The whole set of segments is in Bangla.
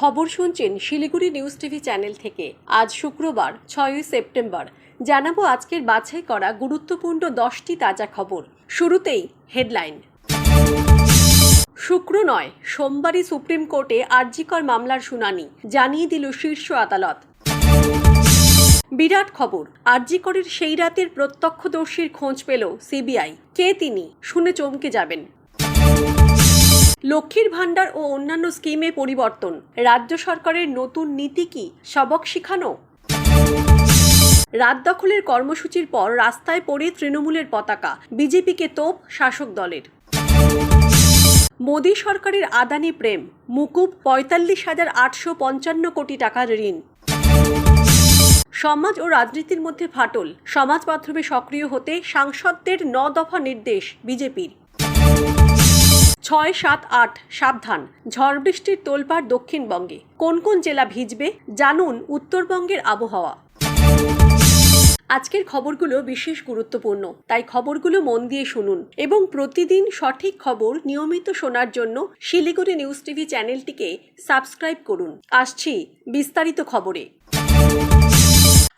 খবর শুনছেন শিলিগুড়ি নিউজ টিভি চ্যানেল থেকে। আজ শুক্রবার, ছয়ই সেপ্টেম্বর। জানাব আজকের বাছাই করা গুরুত্বপূর্ণ দশটি তাজা খবর। শুরুতেই হেডলাইন। শুক্র নয়, সোমবারই সুপ্রিম কোর্টে আরজিকর মামলার শুনানি, জানিয়ে দিল শীর্ষ আদালত। বিরাট খবর আরজিকরের সেই রাতের প্রত্যক্ষদর্শীর খোঁজ পেল সিবিআই। কে তিনি? শুনে চমকে যাবেন। লক্ষ্মীর ভাণ্ডার ও অন্যান্য স্কিমে পরিবর্তন। রাজ্য সরকারের নতুন নীতি কি? সবক শিখানো? রাত দখলের কর্মসূচির পর রাস্তায় পড়ে তৃণমূলের পতাকা, বিজেপিকে তোপ, শাসক দলের। মোদী সরকারের আদানি প্রেম, মুকুব পঁয়তাল্লিশ হাজার আটশো পঞ্চান্ন কোটি টাকার ঋণ। সমাজ ও রাজনীতির মধ্যে ফাটল, সমাজ মাধ্যমে সক্রিয় হতে সাংসদদের ন দফা নির্দেশ বিজেপির। ছয় সাত আট, সাবধান। ঝড় বৃষ্টির তোলপাড় দক্ষিণবঙ্গে। কোন কোন জেলা ভিজবে? জানুন উত্তরবঙ্গের আবহাওয়া। আজকের খবরগুলো বিশেষ গুরুত্বপূর্ণ, তাই খবরগুলো মন দিয়ে শুনুন এবং প্রতিদিন সঠিক খবর নিয়মিত শোনার জন্য শিলিগুড়ি নিউজ টিভি চ্যানেলটিকে সাবস্ক্রাইব করুন। আসছি বিস্তারিত খবরে।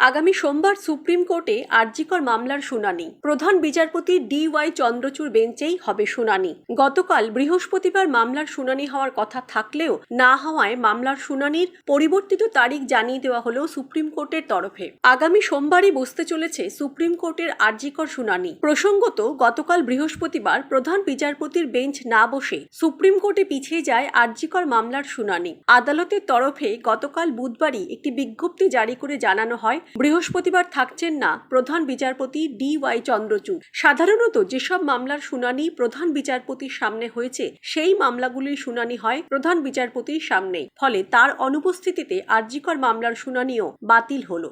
আগামী সোমবার সুপ্রিম কোর্টে আরজিকর মামলার শুনানি। প্রধান বিচারপতি ডি ওয়াই চন্দ্রচূড় বেঞ্চেই হবে শুনানি। গতকাল বৃহস্পতিবার মামলার শুনানি হওয়ার কথা থাকলেও না হওয়ায় মামলার শুনানির পরিবর্তিত তারিখ জানিয়ে দেওয়া হলো সুপ্রিম কোর্টের তরফে। আগামী সোমবারই বসতে চলেছে সুপ্রিম কোর্টের আরজিকর শুনানি। প্রসঙ্গত, গতকাল বৃহস্পতিবার প্রধান বিচারপতির বেঞ্চ না বসে সুপ্রিম কোর্টে পিছিয়ে যায় আরজিকর মামলার শুনানি। আদালতের তরফে গতকাল বুধবারই একটি বিজ্ঞপ্তি জারি করে জানানো হয় বৃহস্পতিবার থাকছেন না প্রধান বিচারপতি ডি ওয়াই চন্দ্রচূড়। সাধারণত যেসব মামলার শুনানি প্রধান বিচারপতির সামনে হয়েছে, সেই মামলাগুলির শুনানি হয় প্রধান বিচারপতির সামনেই। ফলে তার অনুপস্থিতিতে আরজিকর মামলার শুনানিও বাতিল হলো।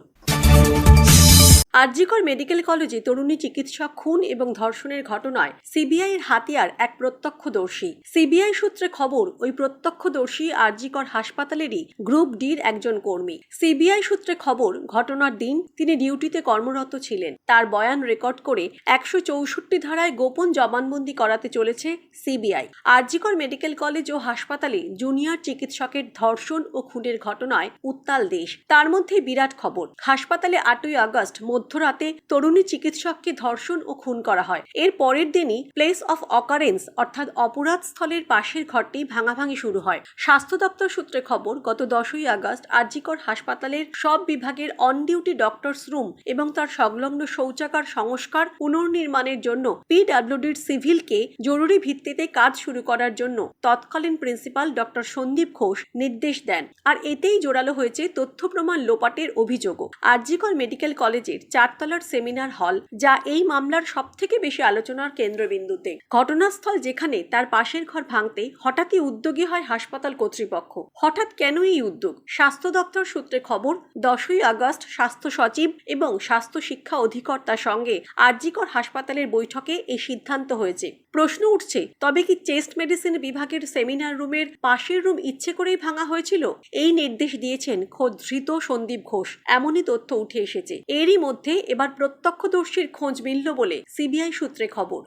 আরজিকর মেডিকেল কলেজে তরুণী চিকিৎসক খুন এবং ধর্ষণের ঘটনায় সিবিআই এর হাতিয়ার এক প্রত্যক্ষদর্শী। সিবিআই সূত্রে খবর, ওই প্রত্যক্ষদর্শী আরজিকর হাসপাতালেরই গ্রুপ ডির একজন কর্মী। সিবিআই সূত্রে খবর, ঘটনার দিন তিনি ডিউটিতে কর্মরত ছিলেন। তার বয়ান রেকর্ড করে একশো চৌষট্টি ধারায় গোপন জবানবন্দি করাতে চলেছে সিবিআই। আরজিকর মেডিকেল কলেজ ও হাসপাতালে জুনিয়র চিকিৎসকের ধর্ষণ ও খুনের ঘটনায় উত্তাল দেশ। তার মধ্যে বিরাট খবর। হাসপাতালে আটই আগস্ট মধ্যরাতে তরুণী চিকিৎসককে ধর্ষণ ও খুন করা হয়। এর পরের দিনই প্লেস অফ অকারেন্স অর্থাৎ অপরাধ স্থলের পাশের ঘরটি ভাঙাভাঙি শুরু হয়। স্বাস্থ্য দপ্তর সূত্রে খবর, গত দশই আগস্ট আরজিকর হাসপাতালের সব বিভাগের অন ডিউটি ডক্টরস রুম এবং তার সংলগ্ন শৌচাগার সংস্কার পুনর্নির্মাণের জন্য পিডাব্লিউডির সিভিলকে জরুরি ভিত্তিতে কাজ শুরু করার জন্য তৎকালীন প্রিন্সিপাল ডক্টর সন্দীপ ঘোষ নির্দেশ দেন। আর এতেই জোরালো হয়েছে তথ্য প্রমাণ লোপাটের অভিযোগও। আরজিকর মেডিকেল কলেজের চারতলার সেমিনার হল, যা এই মামলার সব থেকে বেশি আলোচনার কেন্দ্রবিন্দুতে। ঘটনাস্থল যেখানে তার পাশের ঘর ভাঙতে হঠাৎই উদ্যোগী হয় হাসপাতাল কর্তৃপক্ষ। হঠাৎ কেন এই উদ্যোগ? স্বাস্থ্য দপ্তর সূত্রে খবর, দশই আগস্ট স্বাস্থ্য সচিব এবং স্বাস্থ্য শিক্ষা অধিকর্তার সঙ্গে আরজিকর হাসপাতালের বৈঠকে এই সিদ্ধান্ত হয়েছে। প্রশ্ন উঠছে, তবে কি চেস্ট মেডিসিন বিভাগের সেমিনার রুমের পাশের রুম ইচ্ছে করেই ভাঙা হয়েছিল? এই নির্দেশ দিয়েছেন খোদ ধৃত সন্দীপ ঘোষ। এমনই তথ্য উঠে এসেছে। এরই মধ্যে এবার প্রত্যক্ষদর্শীর খোঁজ মিলল বলে সিবিআই সূত্রে খবর।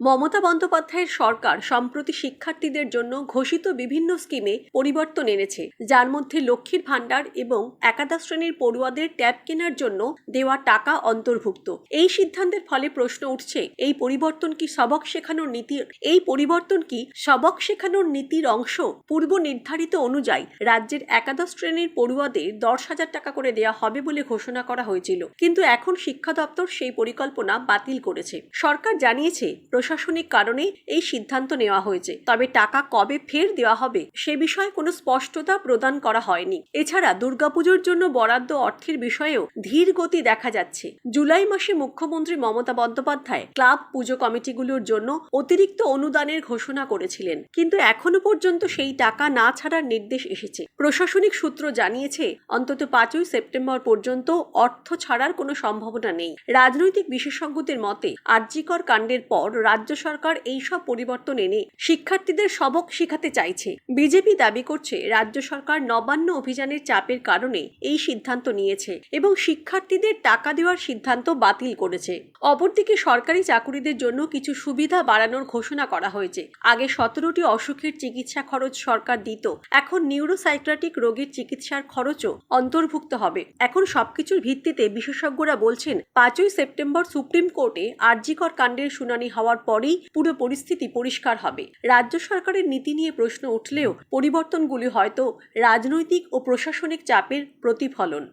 মমতা বন্দ্যোপাধ্যায়ের সরকার সম্প্রতি শিক্ষার্থীদের জন্য ঘোষিত বিভিন্ন স্কিমে পরিবর্তন এনেছে। যার মধ্যে লক্ষ্মীর ভাণ্ডার এবং একাদশ শ্রেণির পড়ুয়াদের ট্যাব কেনার জন্য দেওয়া টাকা অন্তর্ভুক্ত। এই সিদ্ধান্তের ফলে প্রশ্ন উঠছে, এই পরিবর্তন কি সবক শেখানোর নীতির, এই পরিবর্তন কি সবক শেখানোর নীতির অংশ? পূর্ব নির্ধারিত অনুযায়ী রাজ্যের একাদশ শ্রেণির পড়ুয়াদের দশ হাজার টাকা করে দেওয়া হবে বলে ঘোষণা করা হয়েছিল। কিন্তু এখন শিক্ষা দপ্তর সেই পরিকল্পনা বাতিল করেছে। সরকার জানিয়েছে প্রশাসনিক কারণে এই সিদ্ধান্ত নেওয়া হয়েছে। তবে টাকা কবে ফের দেওয়া হবে সে বিষয়ে কোনো স্পষ্টতা প্রদান করা হয়নি। এছাড়া দুর্গাপুজোর জন্য বরাদ্দ অর্থের বিষয়েও ধীর গতি দেখা যাচ্ছে। জুলাই মাসে মুখ্যমন্ত্রী মমতা বন্দ্যোপাধ্যায় ক্লাব পুজো কমিটিগুলোর জন্য অতিরিক্ত অনুদানের ঘোষণা করেছিলেন। কিন্তু এখনও পর্যন্ত সেই টাকা না ছাড়ার নির্দেশ এসেছে। প্রশাসনিক সূত্র জানিয়েছে, অন্তত পাঁচই সেপ্টেম্বর পর্যন্ত অর্থ ছাড়ার কোনো সম্ভাবনা নেই। রাজনৈতিক বিশেষজ্ঞদের মতে, আর্যিকর কাণ্ডের পর রাজ্য সরকার এই সব পরিবর্তন এনে শিক্ষার্থীদের সবক শেখাতে চাইছে। বিজেপি দাবি করছে, রাজ্য সরকার নবান্ন অভিযানের চাপের কারণে এই সিদ্ধান্ত নিয়েছে এবং শিক্ষার্থীদের টাকা দেওয়ার সিদ্ধান্ত বাতিল করেছে। অপরদিকে সরকারি চাকুরিদের জন্য কিছু সুবিধা বাড়ানোর ঘোষণা করা হয়েছে। আগে সতেরোটি অসুখের চিকিৎসা খরচ সরকার দিত, এখন নিউরোসাইক্রাটিক রোগীর চিকিৎসার খরচও অন্তর্ভুক্ত হবে। এখন সবকিছুর ভিত্তিতে বিশেষজ্ঞরা বলছেন, পাঁচই সেপ্টেম্বর সুপ্রিম কোর্টে আরজিকর কাণ্ডের শুনানি হওয়ার পরেই পুরো পরিস্থিতি পরিষ্কার হবে। রাজ্য সরকারের নীতি নিয়ে প্রশ্ন উঠলেও পরিবর্তনগুলি হয়তো রাজনৈতিক ও প্রশাসনিক চাপের প্রতিফলন।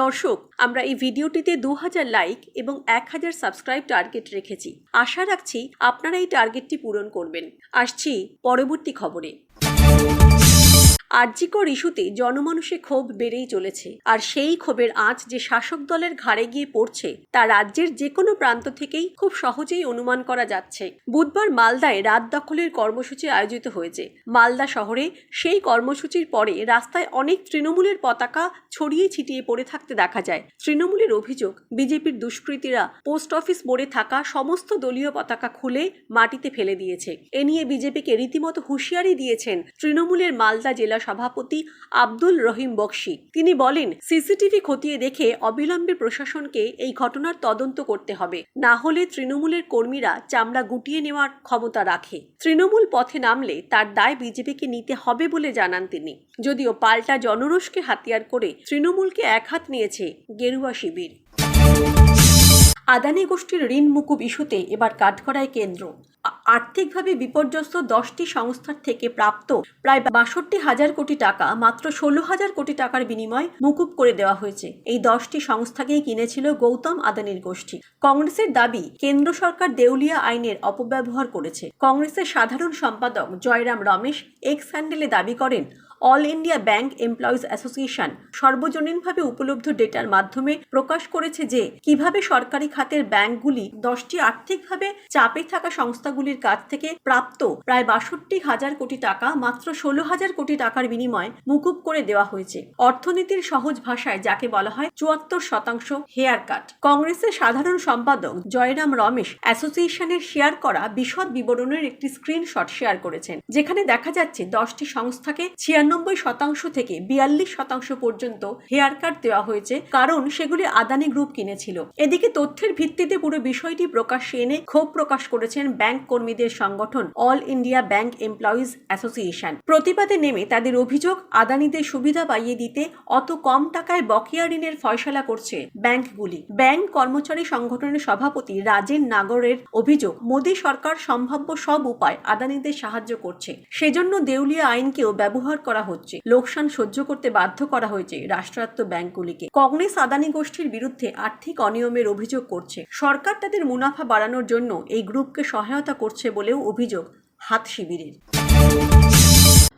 দর্শক, আমরা এই ভিডিওটিতে দু হাজার লাইক এবং এক হাজার সাবস্ক্রাইব টার্গেট রেখেছি। আশা রাখছি আপনারা এই টার্গেটটি পূরণ করবেন। আসছি পরবর্তী খবরে। আরজিকর ইস্যুতে জনমানুষে ক্ষোভ বেড়েই চলেছে। আর সেই ক্ষোভের আঁচ যে শাসক দলের ঘাড়ে গিয়ে পড়ছে, তা রাজ্যের যে কোনো প্রান্ত থেকেই খুব সহজেই অনুমান করা যাচ্ছে। বুধবার মালদায় রাত দখলের কর্মসূচি আয়োজিত হয়েছে। মালদা শহরে সেই কর্মসূচির পরে রাস্তায় অনেক তৃণমূলের পতাকা ছড়িয়ে ছিটিয়ে পড়ে থাকতে দেখা যায়। তৃণমূলের অভিযোগ, বিজেপির দুষ্কৃতীরা পোস্ট অফিস মোড়ে থাকা সমস্ত দলীয় পতাকা খুলে মাটিতে ফেলে দিয়েছে। এ নিয়ে বিজেপিকে রীতিমতো হুঁশিয়ারি দিয়েছেন তৃণমূলের মালদা জেলা সভাপতি আব্দুল রহিম বক্সি। তিনি বলেন, সিসিটিভি খতিয়ে দেখে অবিলম্বে প্রশাসনকে এই ঘটনার তদন্ত করতে হবে। না হলে তৃণমূলের কর্মীরা চামড়া গুটিয়ে নেওয়ার ক্ষমতা রাখে। তৃণমূল পথে নামলে তার দায় বিজেপিকে নিতে হবে বলে জানান তিনি। যদিও পাল্টা জনরোষকে হাতিয়ার করে তৃণমূলকে একহাত নিয়েছে গেরুয়া শিবির। আদানি গোষ্ঠীর ঋণ মুকুব ইস্যুতে এবার কাঠগড়ায় কেন্দ্র। আর্থিকভাবে বিপর্যস্ত দশটি সংস্থার থেকে প্রাপ্ত প্রায় বাষট্টি হাজার কোটি টাকা, মাত্র ষোলো হাজার কোটি টাকার বিনিময় মুকুব করে দেওয়া হয়েছে। এই দশটি সংস্থাকেই কিনেছিল গৌতম আদানির গোষ্ঠী। কংগ্রেসের দাবি, কেন্দ্র সরকার দেউলিয়া আইনের অপব্যবহার করেছে। কংগ্রেসের সাধারণ সম্পাদক জয়রাম রমেশ এক স্যান্ডেলে দাবি করেন all India bank employees association সর্বজনীনভাবে উপলব্ধ ডেটার মাধ্যমে প্রকাশ করেছে যে, কীভাবে সরকারি খাতের ব্যাংকগুলি দশটি আর্থিকভাবে চাপে থাকা সংস্থাগুলির কাছ থেকে প্রাপ্ত প্রায় বাষট্টি হাজার কোটি টাকা, মাত্র ষোলো হাজার কোটি টাকার বিনিময়ে মুকুব করে দেওয়া হয়েছে। অর্থনীতির সহজ ভাষায় যাকে বলা হয় চুয়াত্তর শতাংশ হেয়ার কাট। কংগ্রেসের সাধারণ সম্পাদক জয়রাম রমেশ অ্যাসোসিয়েশনের শেয়ার করা বিশদ বিবরণের একটি স্ক্রিনশট শেয়ার করেছেন, যেখানে দেখা যাচ্ছে দশটি সংস্থাকে ছিয়ানব্বই শতাংশ থেকে বিয়াল্লিশ শতাংশ পর্যন্ত হেয়ার কাট দেওয়া হয়েছে, কারণ সেগুলি আদানি গ্রুপ কিনেছিল। এদিকে তথ্যের ভিত্তিতে পুরো বিষয়টি প্রকাশ্যে এনে ক্ষোভ প্রকাশ করেছেন ব্যাংক কর্মীদের সংগঠন all India bank employees association প্রতিবাদে নেমে তাদের অভিযোগ, আদানিদের সুবিধা পাইয়ে দিতে অত কম টাকায় বকেয়া ঋণের ফয়সলা করছে ব্যাংকগুলি। ব্যাংক কর্মচারী সংগঠনের সভাপতি রাজেন নাগরের অভিযোগ, মোদী সরকার সম্ভাব্য সব উপায় আদানিদের সাহায্য করছে। সেজন্য দেউলিয়া আইনকেও ব্যবহার করা হচ্ছে। লোকসান সহ্য করতে বাধ্য করা হয়েছে রাষ্ট্রায়ত্ত ব্যাংকগুলিকে। কংগ্রেস আদানি গোষ্ঠীর বিরুদ্ধে আর্থিক অনিয়মের অভিযোগ করছে। সরকার তাদের মুনাফা বাড়ানোর জন্য এই গ্রুপকে সহায়তা করছে বলেও অভিযোগ হাত শিবিরের।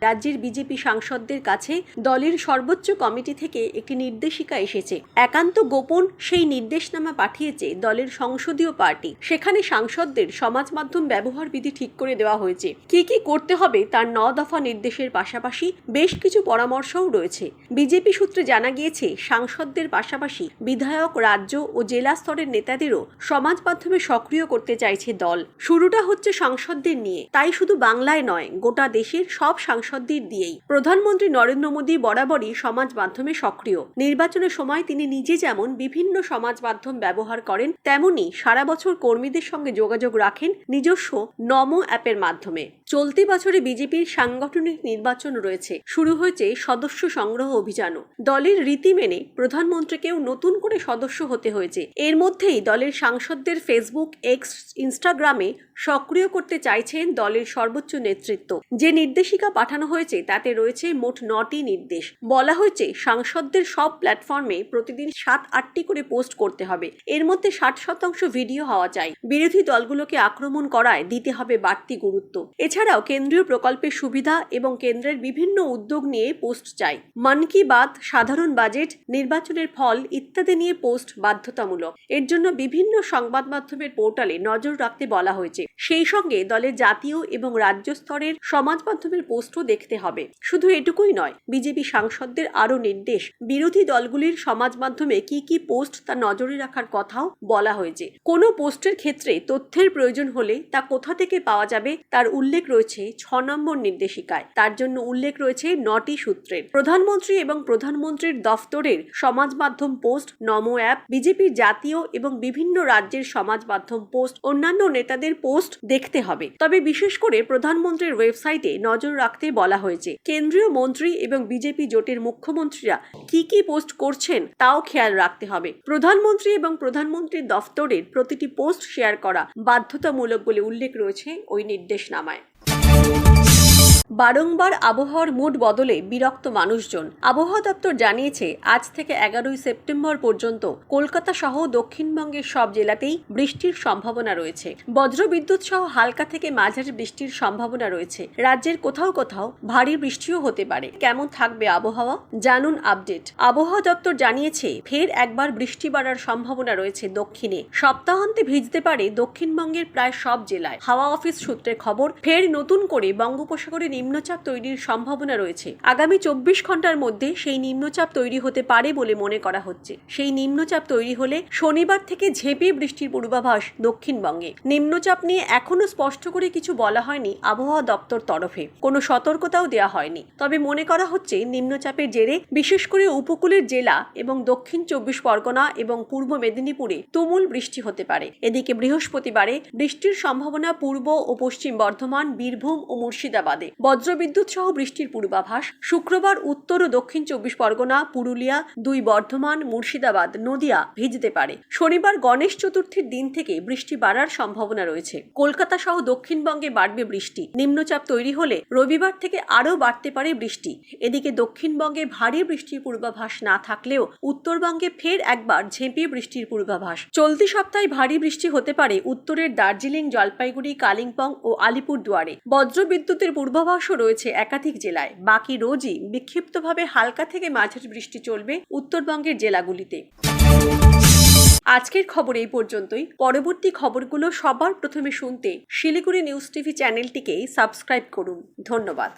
রাজ্যের বিজেপি সাংসদদের কাছে দলের সর্বোচ্চ কমিটি থেকে একটি নির্দেশিকা এসেছে। একান্ত গোপন সেই নির্দেশনামা পাঠিয়েছে দলের সংসদীয় পার্টি। সেখানে সাংসদদের সমাজ মাধ্যম ব্যবহার বিধি ঠিক করে দেওয়া হয়েছে। কি কি করতে হবে তার ন দফা নির্দেশের পাশাপাশি বেশ কিছু পরামর্শও রয়েছে। বিজেপি সূত্রে জানা গিয়েছে, সাংসদদের পাশাপাশি বিধায়ক, রাজ্য ও জেলা স্তরের নেতাদেরও সমাজ মাধ্যমে সক্রিয় করতে চাইছে দল। শুরুটা হচ্ছে সাংসদদের নিয়ে। তাই শুধু বাংলায় নয়, গোটা দেশের সব সাংসদদের দিয়েই। প্রধানমন্ত্রী নরেন্দ্র মোদী বরাবরই সমাজ মাধ্যমে সক্রিয়। নির্বাচনের সময় তিনি নিজে যেমন বিভিন্ন সমাজ মাধ্যম ব্যবহার করেন তেমনি সারা বছর কর্মীদের সঙ্গে যোগাযোগ রাখেন নিজস্ব নমো অ্যাপের মাধ্যমে। চলতি বছরে বিজেপির সাংগঠনিক নির্বাচন রয়েছে। শুরু হয়েছে সদস্য সংগ্রহ অভিযানও। দলের রীতি মেনে প্রধানমন্ত্রীকেও নতুন করে সদস্য হতে হয়েছে। এর মধ্যেই দলের সাংসদদের ফেসবুক, এক্স, ইনস্টাগ্রামে সক্রিয় করতে চাইছেন দলের সর্বোচ্চ নেতৃত্ব। যে নির্দেশিকা পাঠানো হয়েছে, তাতে রয়েছে মোট নটি নির্দেশ। বলা হয়েছে, সাংসদদের সব প্ল্যাটফর্মে প্রতিদিন সাত, আটটি করে পোস্ট করতে হবে। এর মধ্যে ষাট শতাংশ ভিডিও হওয়া চাই। বিরোধী দলগুলোকে আক্রমণ করায় দিতে হবে বাড়তি গুরুত্ব। এছাড়া এছাড়াও কেন্দ্রীয় প্রকল্পের সুবিধা এবং কেন্দ্রের বিভিন্ন উদ্যোগ নিয়ে পোস্ট চাই। মন কি বাত, সাধারণ বাজেট, নির্বাচনের ফল ইত্যাদি নিয়ে পোস্ট বাধ্যতামূলক। এর জন্য বিভিন্ন সংবাদ মাধ্যমের পোর্টালে নজর রাখতে বলা হয়েছে। সেই সঙ্গে দলের জাতীয় এবং রাজ্য স্তরের সমাজ মাধ্যমের পোস্টও দেখতে হবে। শুধু এটুকুই নয়, বিজেপি সাংসদদের আরও নির্দেশ। বিরোধী দলগুলির সমাজ মাধ্যমে কি কি পোস্ট তা নজরে রাখার কথাও বলা হয়েছে। কোনো পোস্টের ক্ষেত্রে তথ্যের প্রয়োজন হলে তা কোথা থেকে পাওয়া যাবে তার উল্লেখ রয়েছে ছ নম্বর নির্দেশিকায়। তার জন্য উল্লেখ রয়েছে নটি সূত্রের। প্রধানমন্ত্রী এবং প্রধানমন্ত্রীর দফতরের সমাজ মাধ্যম পোস্ট, নমো অ্যাপ, বিজেপির জাতীয় এবং বিভিন্ন রাজ্যের সমাজ মাধ্যম পোস্ট, অন্যান্য নেতাদের পোস্ট দেখতে হবে। তবে বিশেষ করে প্রধানমন্ত্রীর ওয়েবসাইটে নজর রাখতে বলা হয়েছে, কেন্দ্রীয় মন্ত্রী এবং বিজেপি জোটের মুখ্যমন্ত্রীরা কি কি পোস্ট করছেন তাও খেয়াল রাখতে হবে। প্রধানমন্ত্রী এবং প্রধানমন্ত্রীর দফতরের প্রতিটি পোস্ট শেয়ার করা বাধ্যতামূলক বলে উল্লেখ রয়েছে ওই নির্দেশনামায়। বারংবার আবহাওয়ার মুড বদলে বিরক্ত মানুষজন। আবহাওয়া দপ্তর জানিয়েছে, আজ থেকে এগারোই সেপ্টেম্বর পর্যন্ত কলকাতা সহ দক্ষিণবঙ্গের সব জেলাতেই বৃষ্টির সম্ভাবনা রয়েছে। বজ্রবিদ্যুৎ সহ হালকা থেকে মাঝারি বৃষ্টির সম্ভাবনা রয়েছে। রাজ্যের কোথাও কোথাও ভারী বৃষ্টিও হতে পারে। কেমন থাকবে আবহাওয়া? জানুন আপডেট। আবহাওয়া দপ্তর জানিয়েছে, ফের একবার বৃষ্টি বাড়ার সম্ভাবনা রয়েছে দক্ষিণে। সপ্তাহান্তে ভিজতে পারে দক্ষিণবঙ্গের প্রায় সব জেলায়। হাওয়া অফিস সূত্রে খবর, ফের নতুন করে বঙ্গোপসাগরে নিম্নচাপ তৈরির সম্ভাবনা রয়েছে। আগামী চব্বিশ ঘণ্টার মধ্যে সেই নিম্নচাপ তৈরি হতে পারে বলে মনে করা হচ্ছে। সেই নিম্নচাপ তৈরি হলে শনিবার থেকে ঝেঁপে বৃষ্টির পূর্বাভাস দক্ষিণবঙ্গে। নিম্নচাপ নিয়ে এখনও স্পষ্ট করে কিছু বলা হয়নি আবহাওয়া দপ্তর তরফে। কোনো সতর্কতাও দেওয়া হয়নি। তবে মনে করা হচ্ছে নিম্নচাপের জেরে বিশেষ করে উপকূলের জেলা এবং দক্ষিণ চব্বিশ পরগনা এবং পূর্ব মেদিনীপুরে তুমুল বৃষ্টি হতে পারে। এদিকে বৃহস্পতিবারে বৃষ্টির সম্ভাবনা পূর্ব ও পশ্চিম বর্ধমান, বীরভূম ও মুর্শিদাবাদে। বজ্রবিদ্যুৎ সহ বৃষ্টির পূর্বাভাস। শুক্রবার উত্তর ও দক্ষিণ চব্বিশ পরগনা, পুরুলিয়া, দুই বর্ধমান, মুর্শিদাবাদ, নদিয়া ভিজতে পারে। শনিবার গণেশ চতুর্থীর দিন থেকে বৃষ্টি বাড়ার সম্ভাবনা রয়েছে। কলকাতা সহ দক্ষিণবঙ্গে বাড়বে বৃষ্টি। নিম্নচাপ তৈরি হলে রবিবার থেকে আরও বাড়তে পারে বৃষ্টি। এদিকে দক্ষিণবঙ্গে ভারী বৃষ্টির পূর্বাভাস না থাকলেও উত্তরবঙ্গে ফের একবার ঝেঁপিয়ে বৃষ্টির পূর্বাভাস। চলতি সপ্তাহে ভারী বৃষ্টি হতে পারে উত্তরের দার্জিলিং, জলপাইগুড়ি, কালিম্পং ও আলিপুরদুয়ারে। বজ্রবিদ্যুতের পূর্বাভাসও রয়েছে একাধিক জেলায়। বাকি রোজই বিক্ষিপ্তভাবে হালকা থেকে মাঝের বৃষ্টি চলবে উত্তরবঙ্গের জেলাগুলিতে। আজকের খবর এই পর্যন্তই। পরবর্তী খবরগুলো সবার প্রথমে শুনতে শিলিগুড়ি নিউজ টিভি চ্যানেলটিকেই সাবস্ক্রাইব করুন। ধন্যবাদ।